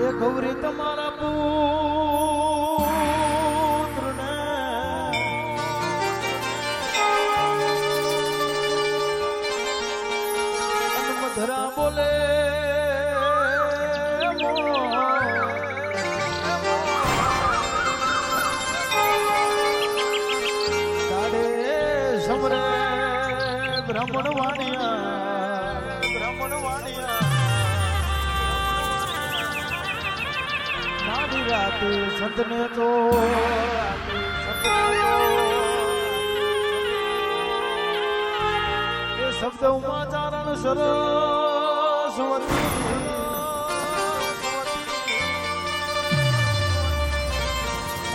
એ ગૌરી તમારા બહુ રાતે તો એ શબ્દ ઉમાચારણ સરસ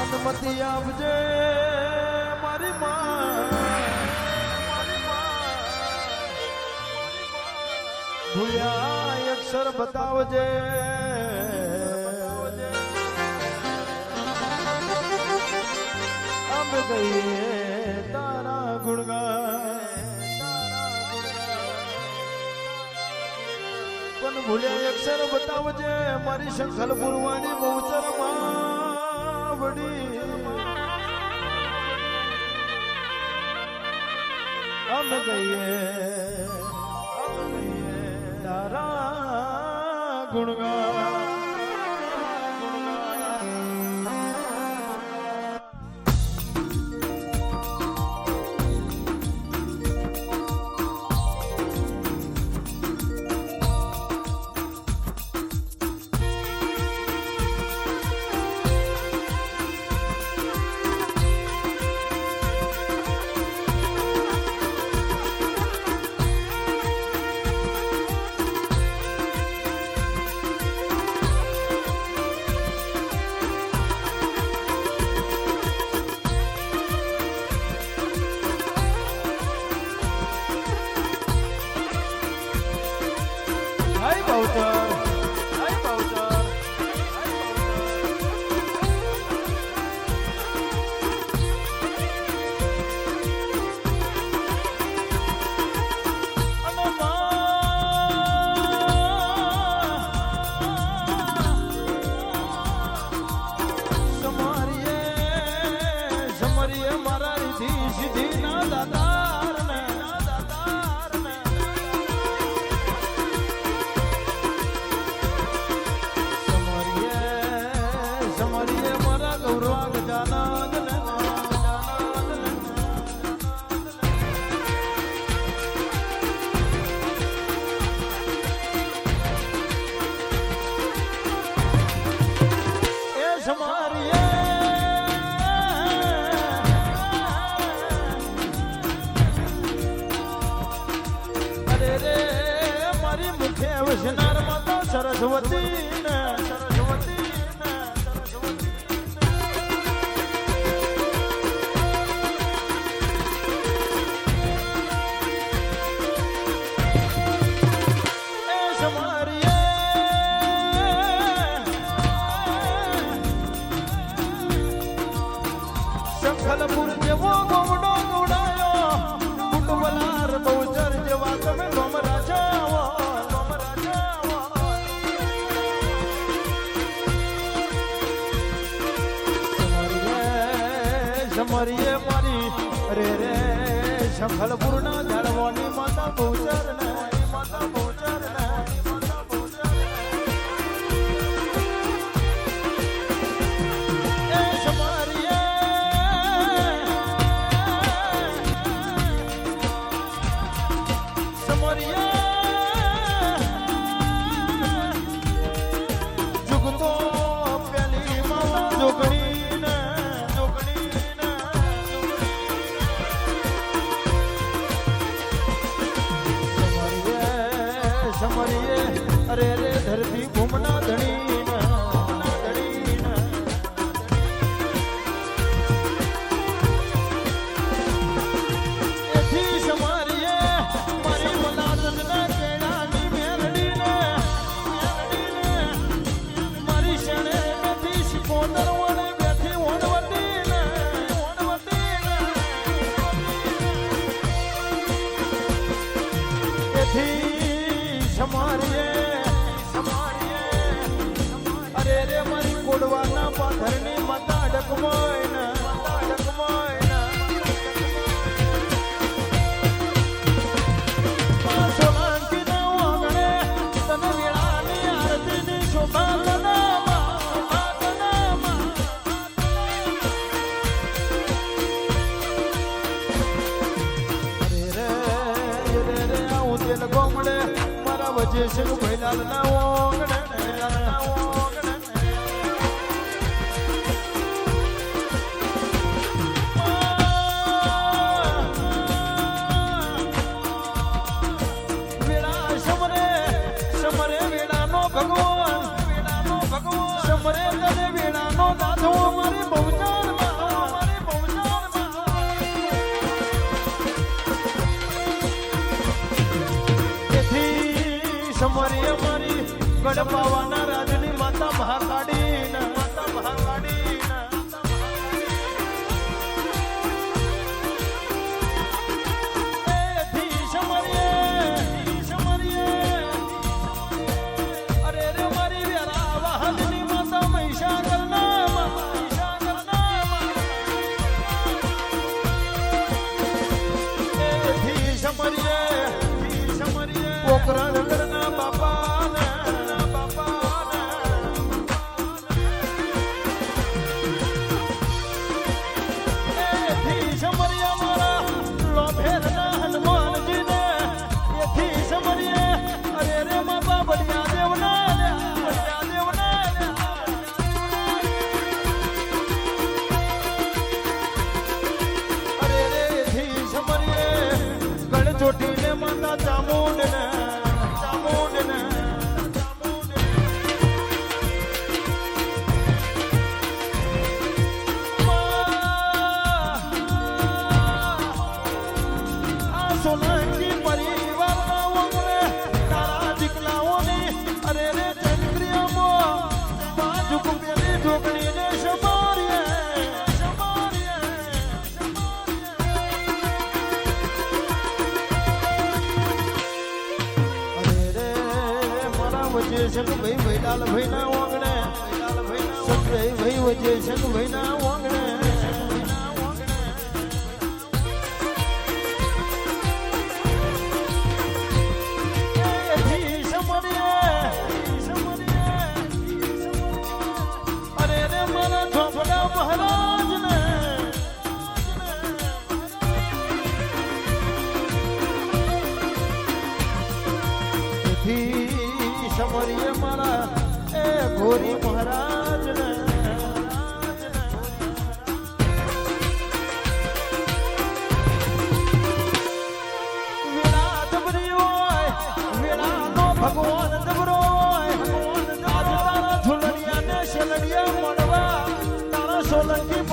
અનુમતિ આપજે મારી માં અક્ષર બતાવજે. ગઈએ તારા ગુણગા પણ ભૂલ્યા અક્ષર બતાવજે મારી શંખલ પુરવાણી બહુચર માવડી અમ ગઈએ તારા ગુણગા કરીએ મારા સીધી ના દાદા શરદ વતી ખલપુરના ઝાડવાની માતા બહુ ભગવાન você não vem. તારા સોલંકી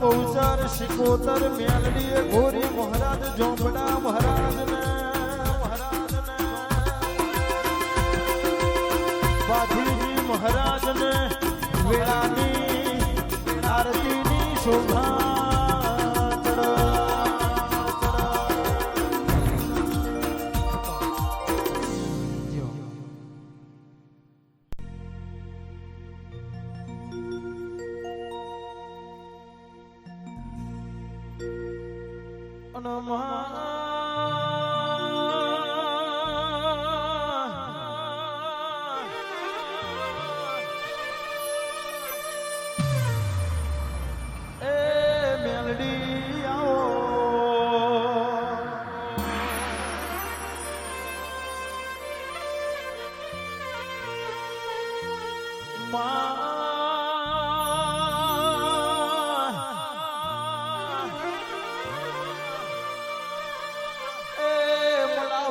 બહુચાર શિકોતર મેલડી ઘોરી મહારાજ ઝોંપડા મહારાજ ને બાધીજી મહારાજ ને વેળાની આરતીની શોભા. એ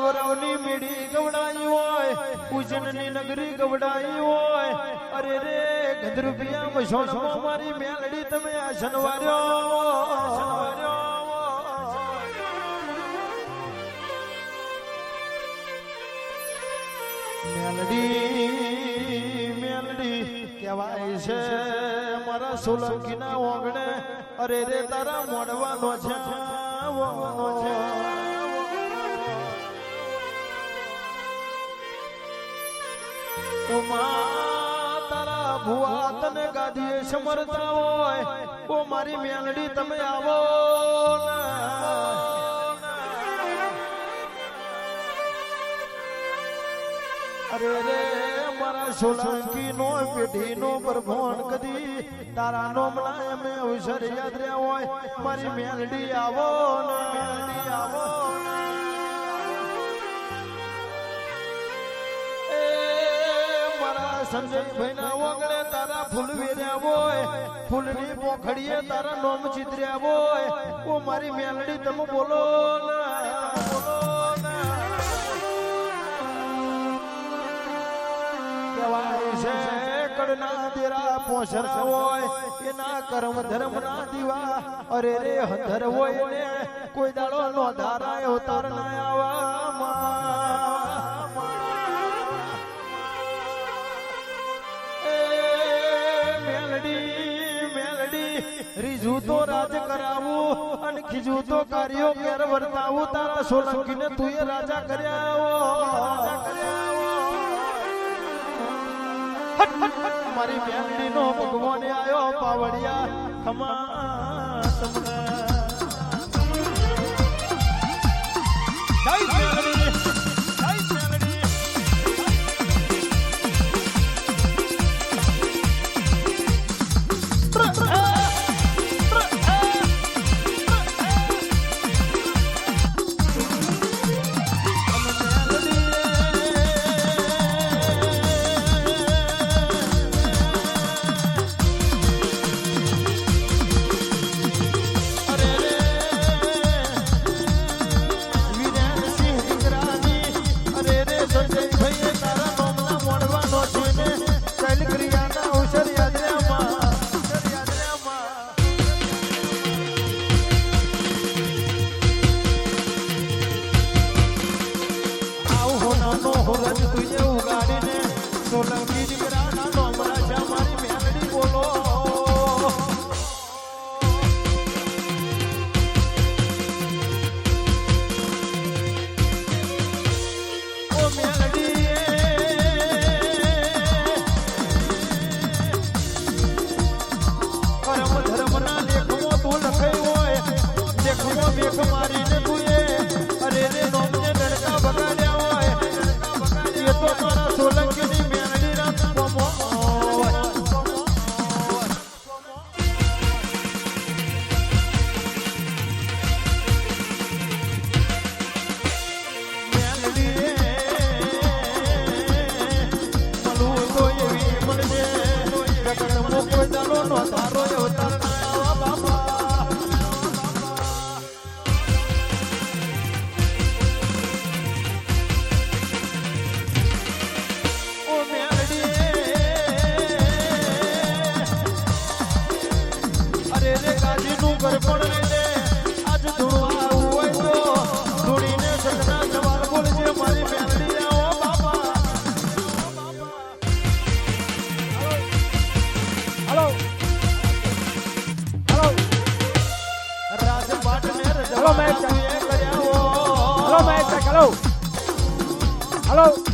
મલાવરાવની મીડી ગવડાઈ હોય ઉજનની નગરી ગવડાઈ હોય. અરે રે, ગંધરૂપિયા મશોણમાં મારી મેલડી તમે આ શનવાર્યો મેલડી મેલડી કહેવાય છે મારા સોલંકીના ઓગણે. અરે રે, તારા મોડવાનો છે. મારી મેલડી, તમે આવો ને. અરે મારા સોલંકી નો પેઢી નો પરભોણ કદી તારા નો મલાય મે અવસર યાદ રહ્યા હોય, મારી મેલડી આવો ને આવો સંજયભાઈ ના વગડે તારા ફૂલ વેર્યા હોય, ફૂલની પોખડીએ તારા નોમ ચિતર્યા હોય, ઓ મારી મેલડી, તમે બોલો ને. બોલો ને કહેવાય છે, કડના દેરા પોસરા હોય, એના કર્મ ધર્મ ના દીવા, અરે રે હોય કોઈ દાડો નો ધારાયો તાર ના આવા. રીજુ તો રાજ કરાવું અને ખીજું તો કાર્યો ઘેર વર્તાવું, તારા સોલંકીને તું એ રાજા કર્યા મારી ફેમિલી નો ભગવાન આવ્યો પાવડિયા. ખમા. hello